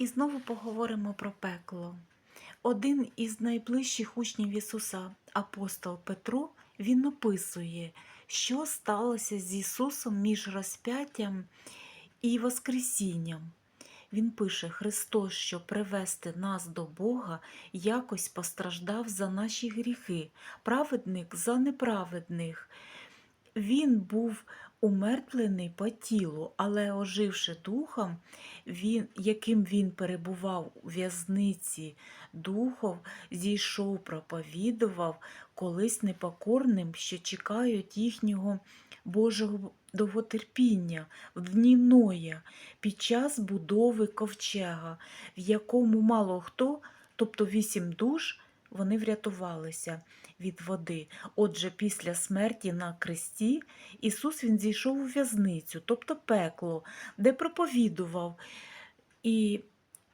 І знову поговоримо про пекло. Один із найближчих учнів Ісуса, апостол Петро, він описує, що сталося з Ісусом між розп'яттям і Воскресінням. Він пише: Христос, щоб привести нас до Бога, якось постраждав за наші гріхи, праведник за неправедних. Він був умертвлений по тілу, але оживши духом, він, яким він перебував у в'язниці духов, зійшов, проповідував колись непокорним, що чекають їхнього Божого довготерпіння в дні Ноя, під час будови ковчега, в якому мало хто, тобто вісім душ, вони врятувалися від води. Отже, після смерті на кресті Ісус Він зійшов у в'язницю, тобто пекло, де проповідував. І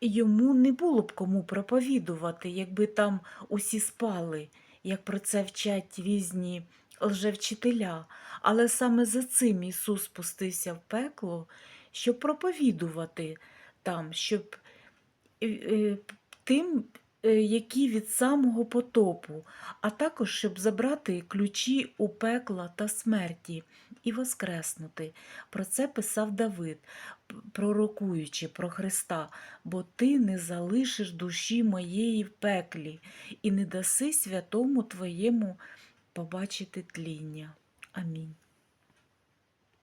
йому не було б кому проповідувати, якби там усі спали, як про це вчать різні лжевчителя. Але саме за цим Ісус спустився в пекло, щоб проповідувати там, щоб е, е, тим, які від самого потопу, а також щоб забрати ключі у пекла та смерті і воскреснути. Про це писав Давид, пророкуючи про Христа, бо ти не залишиш душі моєї в пеклі і не даси святому твоєму побачити тління. Амінь.